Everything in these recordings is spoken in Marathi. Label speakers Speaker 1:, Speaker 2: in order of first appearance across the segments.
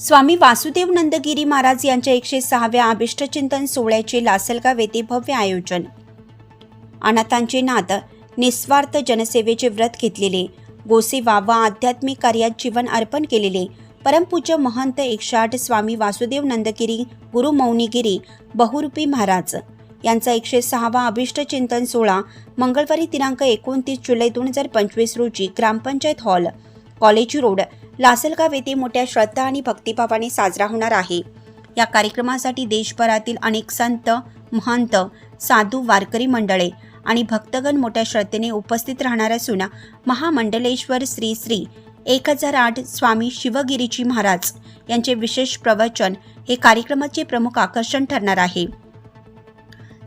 Speaker 1: स्वामी वासुदेव नंदगिरी महाराज यांच्या एकशे सहाव्या अभिष्टचिंतन सोहळ्याचे लासलगाव येथे भव्य आयोजन. अनाथांचे नाद निस्वार्थ जनसेवेचे व्रत घेतलेले गोसेवा व आध्यात्मिक कार्यात जीवन अर्पण केलेले परमपूज्य महंत एकशे आठ स्वामी वासुदेव नंदगिरी गुरु मौनीगिरी बहुरूपी महाराज. यांचा एकशे सहावा अभिष्ट चिंतन सोहळा मंगळवारी दिनांक एकोणतीस जुलै दोन हजार पंचवीस रोजी gram panchayat hall college road Lasalgaon येथे मोठ्या श्रद्धा आणि भक्तिभावाने साजरा होणार आहे. या कार्यक्रमासाठी देशभरातील अनेक संत महंत साधू वारकरी मंडळे आणि भक्तगण मोठ्या श्रद्धेने उपस्थित राहणार असून महामंडलेश्वर श्री श्री एक हजार आठ स्वामी शिवगिरीजी महाराज यांचे विशेष प्रवचन हे कार्यक्रमाचे प्रमुख आकर्षण ठरणार आहे.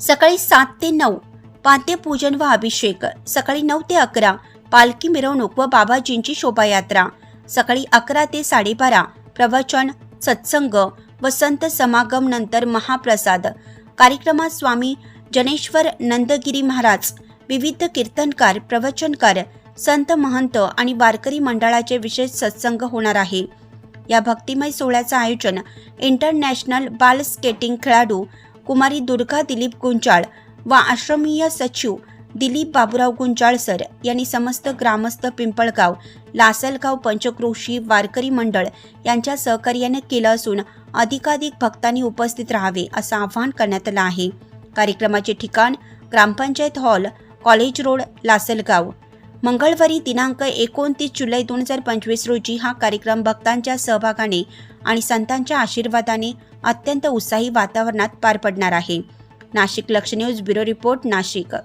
Speaker 1: सकाळी सात ते नऊ पाद्यपूजन व अभिषेक सकाळी नऊ ते अकरा पालखी मिरवणूक व बाबाजींची शोभायात्रा सकाळी अकरा ते साडेबारा प्रवचन सत्संग व संत समागम नंतर महाप्रसाद. कार्यक्रमात स्वामी जनेश्वर नंदगिरी महाराज विविध कीर्तनकार प्रवचनकार संत महंत आणि वारकरी मंडळाचे विशेष सत्संग होणार आहे. या भक्तिमय सोहळ्याचं आयोजन इंटरनॅशनल बाल स्केटिंग खेळाडू कुमारी दुर्गा दिलीप गुंजाळ व आश्रमीय सचिव दिलीप बाबूराव गुंजाळसर यांनी समस्त ग्रामस्थ पिंपळगाव लासलगाव पंचक्रोशी वारकरी मंडळ यांच्या सहकार्याने केलं असून अधिकाधिक भक्तांनी उपस्थित राहावे असं आवाहन करण्यात आलं आहे. कार्यक्रमाचे ठिकाण ग्रामपंचायत हॉल कॉलेज रोड लासलगाव. मंगळवारी दिनांक एकोणतीस जुलै दोन हजार पंचवीस रोजी हा कार्यक्रम भक्तांच्या सहभागाने आणि संतांच्या आशीर्वादाने अत्यंत उत्साही वातावरणात पार पडणार आहे. नाशिक लक्ष न्यूज ब्युरो रिपोर्ट नाशिक.